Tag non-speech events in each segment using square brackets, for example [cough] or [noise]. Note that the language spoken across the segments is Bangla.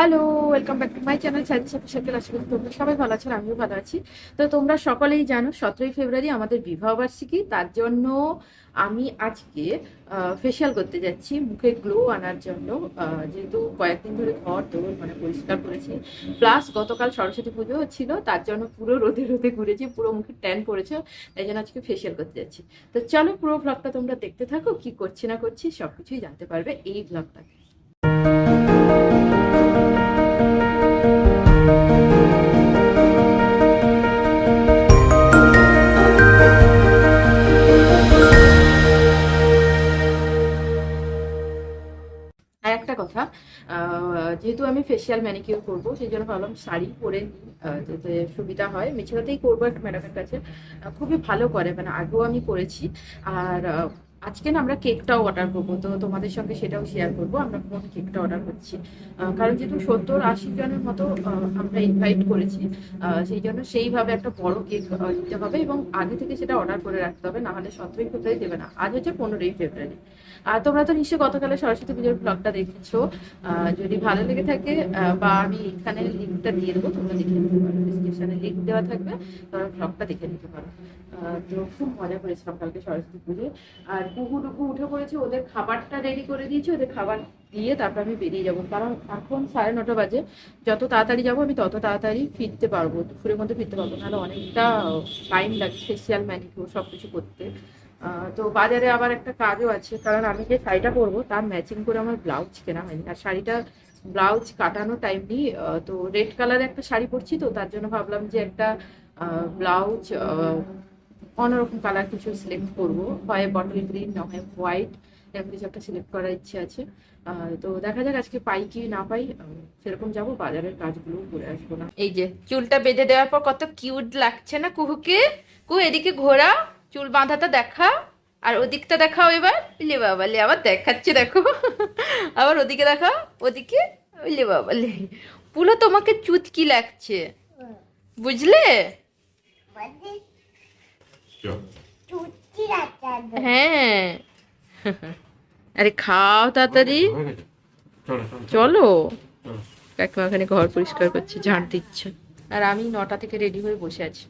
Hello welcome back to my channel Sayeedi সাথে আশা করি তোমরা সবাই ভালো আছো, আমিও ভালো আছি। তো তোমরা সকলেই জানো, সতেরোই ফেব্রুয়ারি আমাদের বিবাহবার্ষিকী তার জন্য আমি আজকে ফেশিয়াল করতে যাচ্ছি, মুখে গ্লো আনার জন্য। যেহেতু কয়েকদিন ধরে ঘর দৌড় মানে পরিষ্কার করেছি। প্লাস গতকাল সরস্বতী পুজো ছিল, তার জন্য পুরো রোদে রোদে ঘুরেছি, পুরো মুখে ট্যান পড়েছে, তাই জন্য আজকে ফেশিয়াল করতে যাচ্ছি। তো চলো পুরো ব্লগটা তোমরা দেখতে থাকো, কি করছি না করছি সব কিছুই জানতে পারবে এই ব্লগটাকে ফেসিয়াল ম্যানিকিউর করব, সেই জন্য ভাবলাম শাড়ি পরে যাতে সুবিধা হয়। মিছিলাতেই করব একটা ম্যাডামের কাছে। খুবই ভালো করে মানে আগেও আমি করেছি আর আজকে না আমরা কেকটাও অর্ডার করব। তো তোমাদের সঙ্গে সেটাও শেয়ার করব। আমরা কোন কেকটা অর্ডার করছি? কারণ যেহেতু সত্তর আশি জনের মতো আমরা ইনভাইট করেছি সেই জন্য সেইভাবে একটা বড় কেক দিতে হবে এবং আগে থেকে সেটা অর্ডার করে রাখতে হবে নাহলে সতেরোই ফেব্রুয়ারি দেবে না। আজ হচ্ছে পনেরোই ফেব্রুয়ারি। আর তোমরা তো নিশ্চয়ই গতকালে সরস্বতী পুজোর ব্লগটা দেখেছ। যদি ভালো লেগে থাকে বা আমি এখানে লিঙ্কটা দিয়ে দেবো, তোমরা দেখে নিতে পারো। ডিসক্রিপশনে লিঙ্ক দেওয়া থাকবে, তোমরা ব্লগটা দেখে নিতে পারো। তো খুব মজা করেছিলাম কালকে সরস্বতী পুজো আর কুকু টুকু উঠে পড়েছে, ওদের খাবারটা রেডি করে দিয়েছি, ওদের খাবার দিয়ে তারপর আমি বেরিয়ে যাব। কারণ এখন সাড়ে নটা বাজে, যত তাড়াতাড়ি যাব আমি তত তাড়াতাড়ি ফিরতে পারব, দুপুরের মধ্যে ফিরতে পারব, নাহলে অনেকটা টাইম লাগছে ফেসিয়াল ম্যানিকিউর সব কিছু করতে তো বাজারে আবার একটা কাজও আছে, কারণ আমি যে শাড়িটা পরবো তার ম্যাচিং করে আমার ব্লাউজ কেনা হয়নি। আর শাড়িটা ব্লাউজ কাটানো টাইম নেই তো রেড কালারের একটা শাড়ি পরছি তো, তার জন্য ভাবলাম যে একটা ব্লাউজ অন্যরকম কালার কিছু সিলেক্ট করব। হয় বটল গ্রিন না হয় হোয়াইট এরকম কিছু একটা সিলেক্ট করার ইচ্ছে আছে। তো দেখা যাক আজকে পাই কি না পাই। সেরকম যাব বাজারের কাজগুলো করে আসব না। এই যে চুলটা বেঁধে দেওয়ার পর কত কিউট লাগছে না কুহুকে? কু এদিকে ঘোরা চুল বাঁধাটা দেখা। আর ওদিকটা দেখাও এবার। লে বাবা লে আবার দেখাচ্ছে দেখো। আবার ওদিকে দেখাও ওদিকে লে বাবা লে। পুরো তোমাকে চুতকি লাগছে। বুঝলে? হ্যাঁ। আরে খাও তাড়াতাড়ি। চলো কাকিমা এখানে ঘর পরিষ্কার করছে ঝাড় দিচ্ছে। আর আমি নটা থেকে রেডি হয়ে বসে আছি।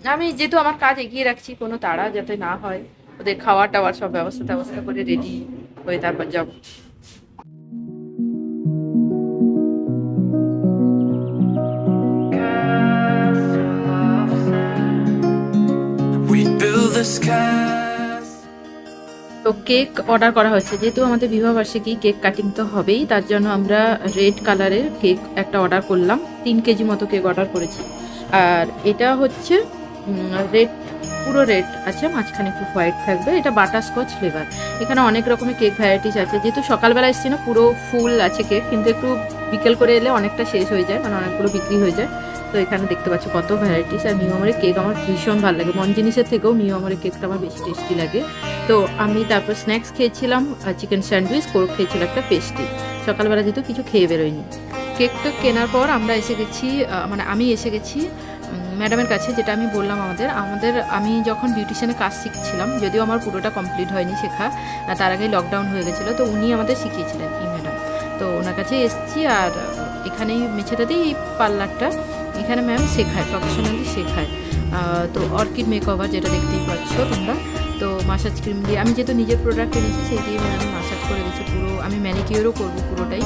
আমি যেহেতু আমার কাজ এগিয়ে রাখছি কোনো তাড়া যাতে না হয় ওদের খাওয়া টাওয়ার সব ব্যবস্থা ব্যবস্থা করে রেডি হয়ে তারপর যাব। তো কেক অর্ডার করা হয়েছে। যেহেতু আমাদের বিবাহবার্ষিকী কেক কাটিং তো হবেই, তার জন্য আমরা রেড কালারের কেক একটা অর্ডার করলাম। তিন কেজি মতো কেক অর্ডার করেছি। আর এটা হচ্ছে রেড পুরো রেড আছে, মাঝখানে একটু হোয়াইট থাকবে। এটা বাটারস্কচ ফ্লেভার এখানে অনেক রকমের কেক ভ্যারাইটিস আছে। যেহেতু সকালবেলা এসছি না, পুরো ফুল আছে কেক কিন্তু একটু বিকেল করে এলে অনেকটা শেষ হয়ে যায় মানে অনেকগুলো বিক্রি হয়ে যায়। তো এখানে দেখতে পাচ্ছ কত ভ্যারাইটিস আর মিও আমরের কেক আমার ভীষণ ভালো লাগে। মন জিনিসের থেকেও মিও আমরের কেকটা আমার বেশি টেস্টি লাগে। তো আমি তারপর স্ন্যাক্স খেয়েছিলাম চিকেন স্যান্ডউইচ কোক খেয়েছিলাম একটা পেস্ট্রি সকালবেলা যেহেতু কিছু খেয়ে বেরোয়নি। কেকটা কেনার পর আমরা এসে গেছি মানে আমি এসে গেছি ম্যাডামের কাছে, যেটা আমি বললাম আমাদের আমাদের, আমি যখন বিউটিশিয়ানে কাজ শিখছিলাম, যদিও আমার পুরোটা কমপ্লিট হয়নি শেখা তার আগেই লকডাউন হয়ে গেছিল, তো উনি আমাদের শিখিয়েছিলেন, এই ম্যাডাম তো ওনার কাছে এসেছি আর এখানেই মেছেটাতেই এই পার্লারটা এখানে ম্যাম শেখায় প্রফেশনালি শেখায়। তো অর্কিড মেকওভার যেটা দেখতেই পাচ্ছ তোমরা। তো মাসাজ ক্রিম দিয়ে, আমি যেহেতু নিজের প্রোডাক্ট এনেছি, সেই দিয়ে ম্যাম মাসাজ করে দিচ্ছি পুরো, আমি ম্যানিকিওরও করব পুরোটাই।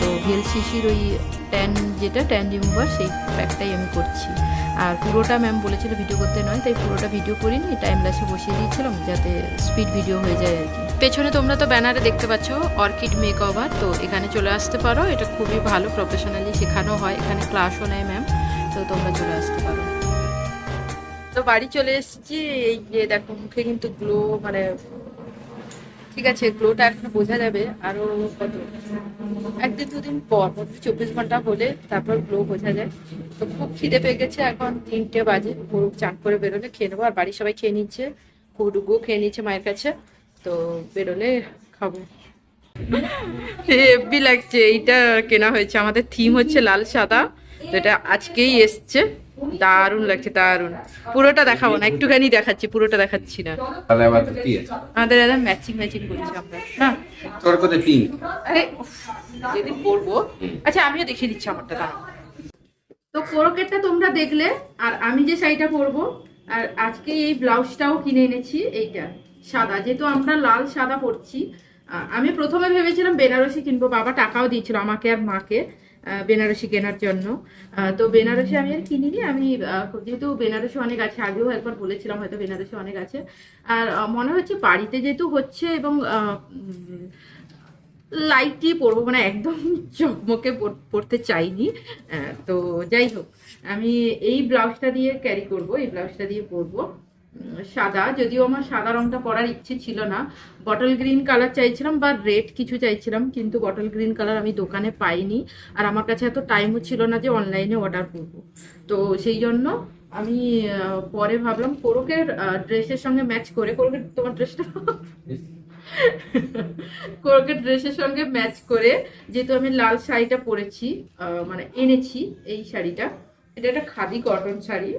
তো ভিএলসিসির ওই ট্যান যেটা ট্যান রিমুভার সেই প্যাকটাই আমি করছি। আর পুরোটা ম্যাম বলেছিল ভিডিও করতে নয় তাই পুরোটা ভিডিও করিনি টাইম লাসে বসিয়ে দিয়েছিলাম যাতে স্পিড ভিডিও হয়ে যায় আর কি। পেছনে তোমরা তো ব্যানারে দেখতে পাচ্ছ অর্কিড মেক ওভার তো এখানে চলে আসতে পারো এটা খুবই ভালো প্রফেশনালি শেখানো হয় এখানে ক্লাসও নেয় ম্যাম তো তোমরা চলে আসতে পারো। তো বাড়ি চলে এসেছি এই যে দেখো মুখে কিন্তু গ্লো মানে ঠিক আছে গ্লোটা এখন বোঝা যাবে আরও কত। একদিন দুদিন পর চব্বিশ ঘণ্টা হলে তারপর গ্লো বোঝা যায়। তো খুব খিদে পেয়ে গেছে এখন তিনটে বাজে, গরু চান করে বেরোলে খেয়ে নেব। আর বাড়ির সবাই খেয়ে নিচ্ছে কুডুগু খেয়ে নিচ্ছে মায়ের কাছে। তো বেরোলে খাব। হেভি লাগছে, এইটা কেনা হয়েছে। আমাদের থিম হচ্ছে লাল সাদা, তো এটা আজকেই এসছে। দারুণ লাগছে দারুণ। পুরোটা দেখাবো না একটুখানি দেখাচ্ছি পুরোটা দেখাচ্ছি না। আমাদের একদম ম্যাচিং ম্যাচিং করছি আমরা। না? তোর কোথায় পিঙ্ক আরে যেদিন পরবো আচ্ছা আমিও দেখিয়ে দিচ্ছি আমারটা দাঁড়াও। তো কোরকেটটা তোমরা দেখলে আর আমি যে শাড়িটা পরবো আর আজকে এই ব্লাউজটাও কিনে এনেছি এইটা সাদা। যেহেতু আমরা লাল সাদা পরছি আমি প্রথমে ভেবেছিলাম বেনারসি কিনবো বাবা টাকাও দিয়েছিল আমাকে আর মাকে। বেনারসি কেনার জন্য। তো বেনারসি আমি আর কিনিনি। আমি যেহেতু বেনারসি অনেক আছে, আগেও একবার বলেছিলাম হয়তো বেনারসি অনেক আছে। আর মনে হচ্ছে বাড়িতে যেহেতু হচ্ছে এবং লাইটই পরবো মানে একদম [laughs] চকমকে পড়তে চাইনি। তো যাই হোক, আমি এই ব্লাউজটা দিয়ে ক্যারি করব, এই ব্লাউজটা দিয়ে পরবো। সাদা, যদিও আমার সাদা রংটা পরার ইচ্ছে ছিল না। বটল গ্রিন কালার চাইছিলাম বা রেড কিছু চাইছিলাম, কিন্তু বটল গ্রিন কালার আমি দোকানে পাইনি। আর আমার কাছে এত টাইমও ছিল না যে অনলাইনে অর্ডার করব। তো সেই জন্য আমি পরে ভাবলাম, কোরকের ড্রেসের সঙ্গে ম্যাচ করে, কোরকের তোমার ড্রেসটা? কোরকের ড্রেসের সঙ্গে ম্যাচ করে, যেহেতু আমি লাল শাড়িটা পরেছি মানে এনেছি এই শাড়িটা। এটা একটা খাদি কটন শাড়ি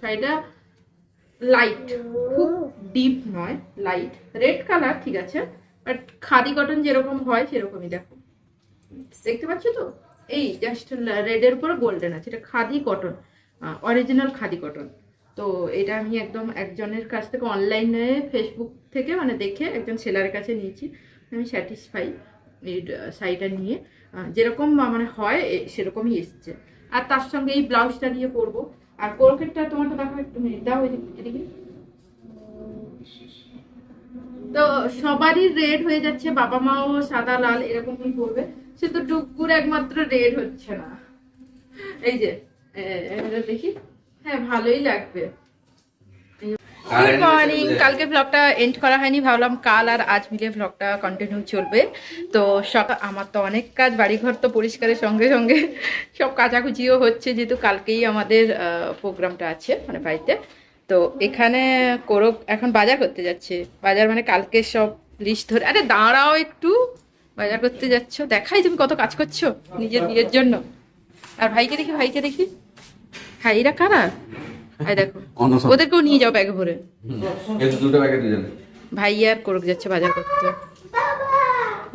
শাড়িটা লাইট খুব ডিপ নয় লাইট রেড কালার ঠিক আছে বাট খাদি কটন যেরকম হয় সেরকমই দেখো। দেখতে পাচ্ছ তো? এই জাস্ট রেডের উপরে গোল্ডেন আছে, এটা khadi cotton original khadi cotton তো এটা আমি একদম একজনের কাছ থেকে অনলাইনে ফেসবুক থেকে মানে দেখে একজন সেলারের কাছে নিয়েছি, আমি স্যাটিসফাই এই শাড়িটা নিয়ে। যেরকম মানে হয় সেরকমই এসছে। আর তার সঙ্গে এই ব্লাউজটা দিয়ে পরবো আর কোরকেটটা তোমারটা দেখো একটু মিনিট দাও এদিকে তো সবারই রেড হয়ে যাচ্ছে, বাবা মাও সাদা, লাল এরকমই করবে? সে তো টুকুর একমাত্র রেড হচ্ছে না। এই যে দেখি। হ্যাঁ ভালোই লাগবে। গুড মর্নিং কালকে ব্লগটা এন্ড করা হয়নি ভাবলাম কাল আর আজ মিলে ব্লগটা কন্টিনিউ চলবে। তো সকাল আমার তো অনেক কাজ বাড়িঘর তো পরিষ্কারের সঙ্গে সঙ্গে [laughs] সব কাচাকুচিও হচ্ছে যেহেতু কালকেই আমাদের প্রোগ্রামটা আছে মানে বাড়িতে। তো এখানে করো এখন বাজার করতে যাচ্ছে। বাজার মানে কালকে সব লিস্ট ধরে আরে দাঁড়াও একটু। বাজার করতে যাচ্ছ দেখাই তুমি কত কাজ করছ নিজের বিয়ের জন্য। আর ভাইকে দেখি ভাইকে দেখি। ভাইরা কারা? এই দেখো ওদেরকেও নিয়ে যাও ব্যাগে ভরে। দুটো ভাই আর করক যাচ্ছে বাজার করতে।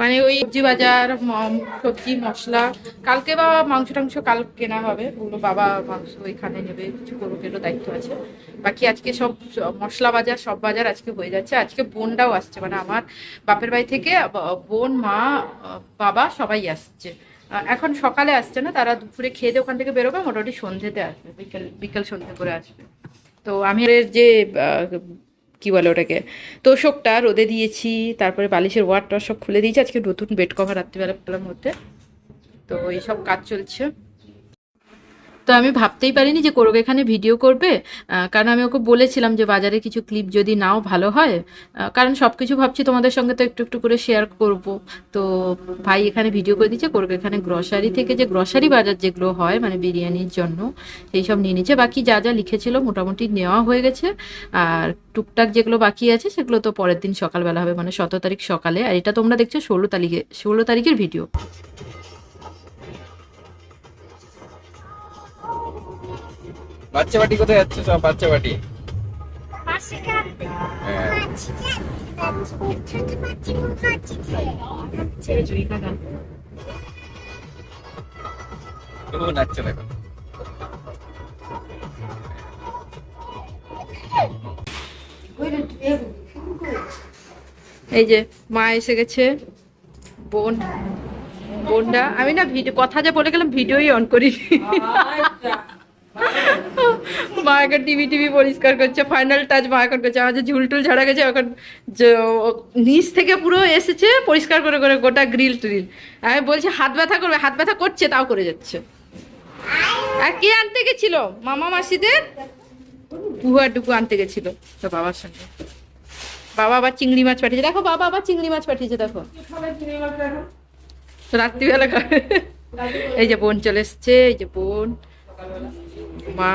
মানে ওই সবজি বাজার সবজি মশলা। কালকে বা মাংস টাংস কাল কেনা হবে ওগুলো বাবা মাংস ওইখানে নেবে কিছু করকেরও দায়িত্ব আছে। বাকি আজকে সব মশলা বাজার সব বাজার আজকে হয়ে যাচ্ছে। আজকে বোনটাও আসছে মানে আমার বাপের বাড়ি থেকে বোন মা বাবা সবাই আসছে। এখন সকালে আসছে না, তারা দুপুরে খেয়ে দিয়ে ওখান থেকে বেরোবে, মোটামুটি সন্ধ্যেতে আসবে, বিকেল বিকেল সন্ধ্যে করে আসবে। তো আমি যে কি বলে ওটাকে, তোষকটা রোদে দিয়েছি, তারপরে বালিশের ওয়ার্ড সব খুলে দিয়েছি, আজকে নতুন বেড কভার রাত্রিবেলা মধ্যে তো এইসব কাজ চলছে। তো আমি ভাবতেই পারিনি যে কোরক এখানে ভিডিও করবে কারণ আমি ওকে বলেছিলাম যে বাজারে কিছু ক্লিপ যদি নাও ভালো হয় কারণ সব কিছু ভাবছি তোমাদের সঙ্গে তো একটু একটু করে শেয়ার করব। তো ভাই এখানে ভিডিও করে দিচ্ছে কোরক এখানে গ্রসারি থেকে যে গ্রসারি বাজার যেগুলো হয় মানে বিরিয়ানির জন্য সেই সব নিয়ে নিচ্ছে। বাকি যা যা লিখেছিল মোটামুটি নেওয়া হয়ে গেছে। আর টুকটাক যেগুলো বাকি আছে, সেগুলো তো পরের দিন সকালবেলা হবে মানে সতেরো তারিখ সকালে। আর এটা তোমরা দেখছ ষোলো তারিখে, ষোলো তারিখের ভিডিও বাচ্চা বাটি কোথায় যাচ্ছে সব বাচ্চা বাটি? হ্যাঁ। নাচছে দেখো। এই যে মা এসে গেছে। বোন বোনটা আমি না ভিডিও কথা যে বলে গেলাম ভিডিওই অন করি মা এখন টিভি টিভি পরিষ্কার করছে ফাইনাল টাচ মা এখন করছে, আমার যে ঝুলটুল ঝাড়া গেছে, এখন নিচ থেকে পুরো এসেছে, পরিষ্কার করে করে গোটা গ্রিল ট্রিল। আমি বলছি, হাত ব্যথা করবে, হাত ব্যথা করছে, তাও করে যাচ্ছে। আর কে আনতে গেছিল? মামা মাসিদের? বুয়া ডুকু আনতে গেছিল, তো বাবার সঙ্গে। বাবা আবার চিংড়ি মাছ পাঠিয়েছে। দেখো, বাবা আবার চিংড়ি মাছ পাঠিয়েছে, দেখো। রাত্রিবেলা এই যে বোন চলে এসছে, এই যে বোন। মা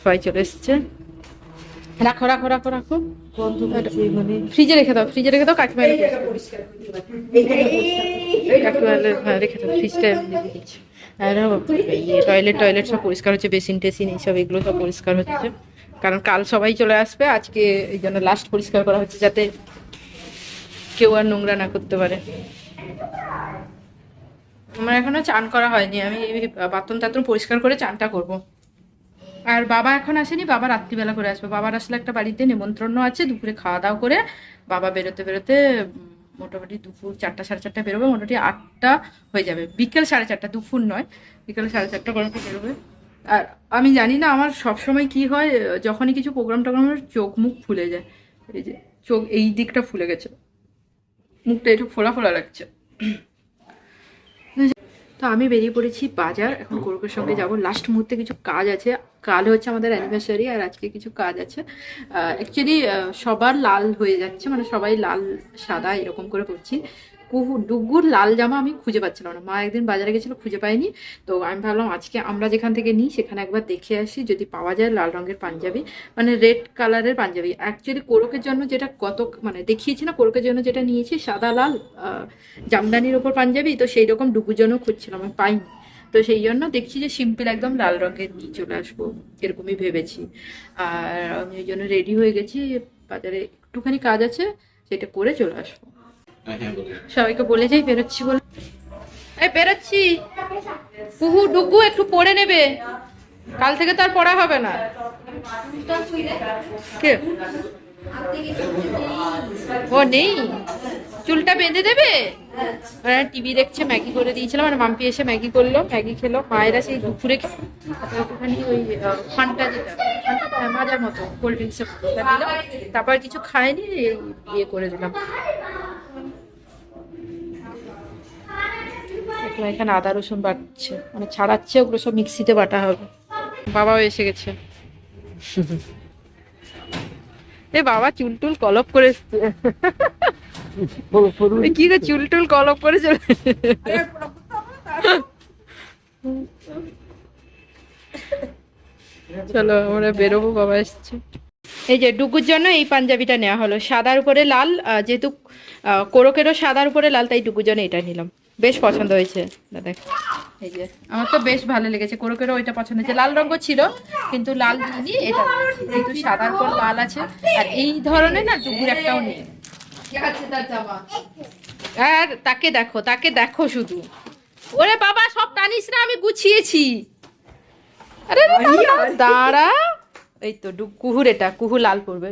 সবাই চলে এসছে। রাখো রাখো রাখো রাখো। ফ্রিজে রেখে দাও ফ্রিজে রেখে দাও কাকিমা রেখে কাকিমা রেখে দাও ফ্রিজটা টয়লেট টয়লেট সব পরিষ্কার হচ্ছে বেসিন টেসিন এইসব এগুলো সব পরিষ্কার হচ্ছে। কারণ কাল সবাই চলে আসবে আজকে এই জন্য লাস্ট পরিষ্কার করা হচ্ছে যাতে কেউ আর নোংরা না করতে পারে। আমার এখনও চান করা হয়নি আমি বাথরুম টাথরুম পরিষ্কার করে চানটা করব। আর বাবা এখন আসেনি, বাবা রাত্রিবেলা করে আসবে। বাবার আসলে একটা বাড়িতে নেমন্ত্রণ আছে, দুপুরে খাওয়া দাওয়া করে বাবা বেরোতে বেরোতে মোটামুটি দুপুর চারটা, সাড়ে চারটা বেরোবে, মোটামুটি আটটা হয়ে যাবে। বিকেল সাড়ে চারটা, দুপুর নয়, বিকেল সাড়ে চারটা করে বেরোবে। আর আমি জানি না আমার সবসময় কি হয়, যখনই কিছু প্রোগ্রাম টোগ্রাম চোখ মুখ ফুলে যায়। এই যে চোখ, এই দিকটা ফুলে গেছে। মুখটা একটু ফোলা ফোলা লাগছে। তো আমি বেরিয়ে পড়েছি বাজার, এখন গরুকের সঙ্গে যাব। লাস্ট মুহূর্তে কিছু কাজ আছে। কাল হচ্ছে আমাদের অ্যানিভার্সারি আর আজকে কিছু কাজ আছে। অ্যাকচুয়ালি সবার লাল হয়ে যাচ্ছে মানে সবাই লাল, সাদা এরকম করে করছি কুহু ডুগুর লাল জামা আমি খুঁজে পাচ্ছিলাম না। মা একদিন বাজারে গেছিল, খুঁজে পাইনি। তো আমি ভাবলাম, আজকে আমরা যেখান থেকে নিই, সেখানে একবার দেখে আসি। যদি পাওয়া যায়, লাল রঙের পাঞ্জাবি মানে রেড কালারের পাঞ্জাবি। অ্যাকচুয়ালি কোরকের জন্য যেটা কত মানে দেখিয়েছি না, কোরকের জন্য যেটা নিয়েছি, সাদা, লাল জামদানির ওপর পাঞ্জাবি। তো সেই রকম ডুগুর জন্য খুঁজছিলাম, আমি পাইনি। তো সেই জন্য দেখছি যে সিম্পল একদম লাল রঙের নিয়ে চলে আসব, এরকমই ভেবেছি। আর আমি ওই জন্য রেডি হয়ে গেছি। বাজারে একটুখানি কাজ আছে, সেটা করে চলে আসব। সবাইকে বলে যাই বেরোচ্ছি বলে। এই বেরোচ্ছি। কুহু ডুগু একটু পড়ে নেবে। কাল থেকে তো আর পড়া হবে না। কে? ও নেই। চুলটা বেঁধে দেবে? টিভি দেখছে ম্যাগি করে দিয়েছিলাম আর মাম্পি এসে ম্যাগি করল ম্যাগি খেলো। মায়েরা সেই দুপুরে একটুখানি ওই ফান্টা যেটা হ্যাঁ, মাজার মতো কোল্ড ড্রিঙ্কসের তারপর কিছু খায়নি ইয়ে করে দিলাম। এখন এখানে আদা, রসুন বাটছে। মানে ছাড়াচ্ছে, ওগুলো সব মিক্সিতে বাটা হবে। বাবাও এসে গেছে। এ বাবা চুল টুল কলপ করে। কি চুল টুল কলপ করে চলে আমরা বেরোবো, বাবা এসছে। এই যে, ডুগুর জন্য এই পাঞ্জাবিটা নেওয়া হলো। সাদার উপরে লাল যেহেতু কোরকেরও সাদার উপরে লাল, তাই ডুকুর জন্য এটা নিলাম। বেশ পছন্দ হয়েছে। দেখ। এই যে আমার তো বেশ ভালো লেগেছে কোরকেরও ওইটা পছন্দ হয়েছে। লাল রঙ ছিল কিন্তু লাল নিয়ে এটা। যেহেতু সাদার উপর লাল আছে আর এই ধরনের না ডুগুর একটাও নেই। আর তাকে দেখো তাকে দেখো শুধু। ওরে বাবা সব টানিস না আমি গুছিয়েছি। আরে দাঁড়া, এই তো কুহুর এটা কুহু লাল পড়বে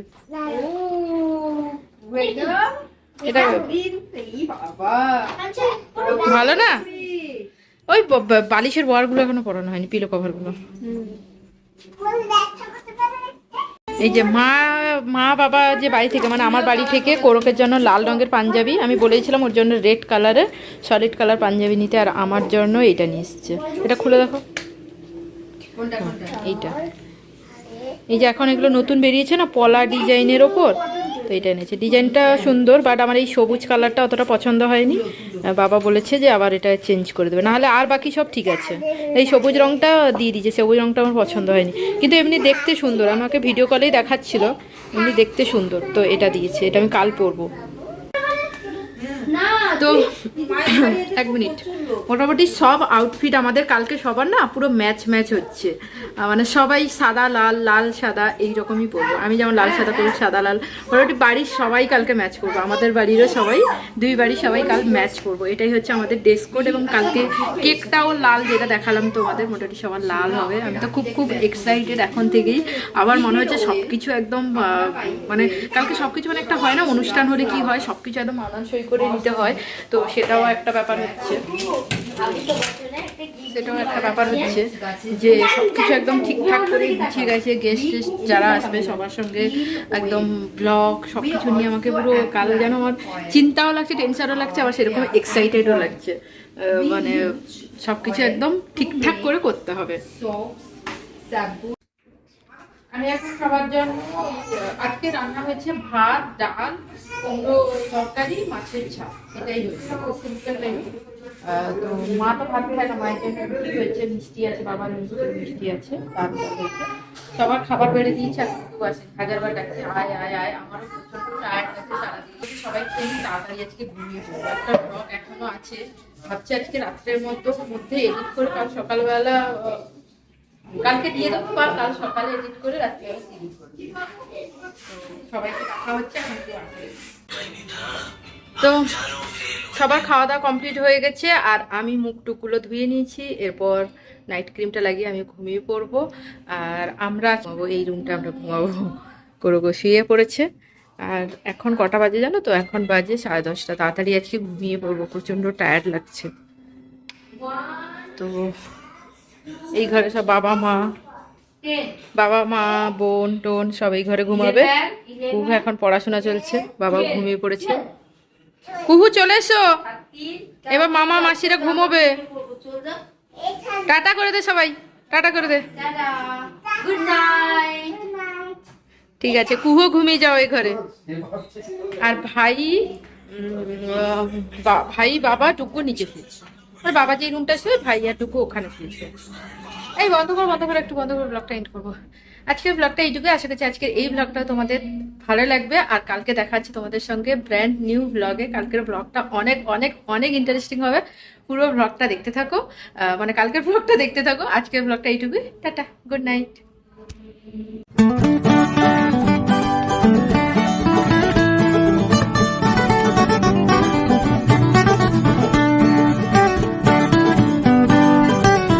এটা ভালো না? ওই বালিশের ওয়ারগুলো এখনও পরানো হয়নি পিলো কভারগুলো এই যে মা মা বাবা যে বাড়ি থেকে মানে আমার বাড়ি থেকে কোরকের জন্য লাল রঙের পাঞ্জাবি, আমি বলেছিলাম ওর জন্য রেড কালারের সলিড কালার পাঞ্জাবি নিতে, আর আমার জন্য এটা নিয়ে এসছে। এটা খুলে দেখো। এইটা। এই যে এখন এগুলো নতুন বেরিয়েছে না, পলা ডিজাইনের ওপর? তো এটা এনেছে। ডিজাইনটা সুন্দর বাট আমার এই সবুজ কালারটা অতটা পছন্দ হয়নি। বাবা বলেছে যে আবার এটা চেঞ্জ করে দেবে। নাহলে আর বাকি সব ঠিক আছে। এই সবুজ রঙটা দিয়ে দিয়েছে সবুজ রঙটা আমার পছন্দ হয়নি। কিন্তু এমনি দেখতে সুন্দর। আমাকে ভিডিও কলেই দেখাচ্ছিল এমনি দেখতে সুন্দর। তো এটা দিয়েছে এটা আমি কাল পরবো। তো এক মিনিট। মোটামুটি সব আউটফিট আমাদের কালকে সবার না পুরো ম্যাচ ম্যাচ হচ্ছে। মানে সবাই সাদা, লাল লাল, সাদা, এই রকমই পরবো। আমি যেমন লাল, সাদা করি সাদা, লাল। মোটামুটি বাড়ির সবাই কালকে ম্যাচ করব। আমাদের বাড়িরও সবাই, দুই বাড়ির সবাই কাল ম্যাচ করব। এটাই হচ্ছে আমাদের ড্রেস কোড এবং কালকে কেকটাও লাল যেটা দেখালাম তোমাদের, মোটামুটি সবার লাল হবে। আমি তো খুব খুব এক্সাইটেড এখন থেকেই। আবার মনে হচ্ছে সব কিছু একদম মানে কালকে সব কিছু মানে একটা হয় না, অনুষ্ঠান হলে কি হয়? সব কিছু একদম মানানসই করে নিতে হয়। তো সেটাও একটা ব্যাপার হচ্ছে। সেটাও একটা ব্যাপার হচ্ছে যে সবকিছু একদম ঠিকঠাক করে গুছিয়ে গেছে গেস্ট টেস্ট যারা আসবে সবার সঙ্গে একদম ব্লগ সবকিছু নিয়ে আমাকে পুরো কাল যেন আমার চিন্তাও লাগছে টেনশনও লাগছে আবার সেরকম এক্সাইটেডও লাগছে। মানে সবকিছু একদম ঠিকঠাক করে করতে হবে। আমি এখন সবার জন্য আজকে রান্না হয়েছে ভাত ডাল কুমড়ো তরকারি মাছের ছাপ এটাই হয়েছে তো মা তো ভাত না, মায়ের জন্য রুটি হয়েছে? মিষ্টি আছে, বাবার মিষ্টি আছে হয়েছে। সবার খাবার বেড়ে দিয়েছে, আর আছে হাজারবার ডাকছে, আয় আয় আয়, আমারও সারাদিন সবাই খেয়ে তাড়াতাড়ি আজকে ঘুমিয়ে একটা এখনও আছে, ভাবছি আজকে রাত্রের মধ্যে এডিট করে কাল সকালবেলা কালকে দিয়ে দেবো, বা কাল সকালে এডিট করে রাত্রিবেলা সবাইকে দেখা হচ্ছে। তো সবার খাওয়া দাওয়া কমপ্লিট হয়ে গেছে আর আমি মুখ টুকগুলো ধুয়ে নিয়েছি এরপর নাইট ক্রিমটা লাগিয়ে আমি ঘুমিয়ে পড়ব আর আমরা এই রুমটা আমরা ঘুমাবো করে শুয়ে পড়েছে আর এখন কটা বাজে জানো তো? এখন বাজে সাড়ে দশটা তাড়াতাড়ি আজকে ঘুমিয়ে পড়ব প্রচণ্ড টায়ার্ড লাগছে। তো এই ঘরে সব বাবা মা বাবা মা বোন টোন সব এই ঘরে ঘুমাবে। কুহু এখন পড়াশোনা চলছে বাবা ঘুমিয়ে পড়েছে। কুহু চলে এসো। এবার মামা মাসিরা ঘুমোবে। টাটা করে দে সবাই টাটা করে দে। Good night. ঠিক আছে কুহু ঘুমিয়ে যাও এই ঘরে। আর ভাই ভাই বাবা টুকু নিচে আর বাবা যে রুমটা শুয়ে ভাই আর টুকু ওখানে শুয়েছে এই বন্ধ কর, বন্ধ করে, একটু বন্ধ করে ব্লগটা এন্ড করব। আজকের ব্লগটা এইটুকু আশা করছি আজকের এই ব্লগটা তোমাদের ভালো লাগবে। আর কালকে দেখা হচ্ছে তোমাদের সঙ্গে ব্র্যান্ড নিউ ব্লগে কালকের ব্লগটা অনেক অনেক অনেক ইন্টারেস্টিং হবে। পুরো ব্লগটা দেখতে থাকো। মানে কালকের ব্লগটা দেখতে থাকো। আজকের ব্লগটা এইটুকুই। Tata good night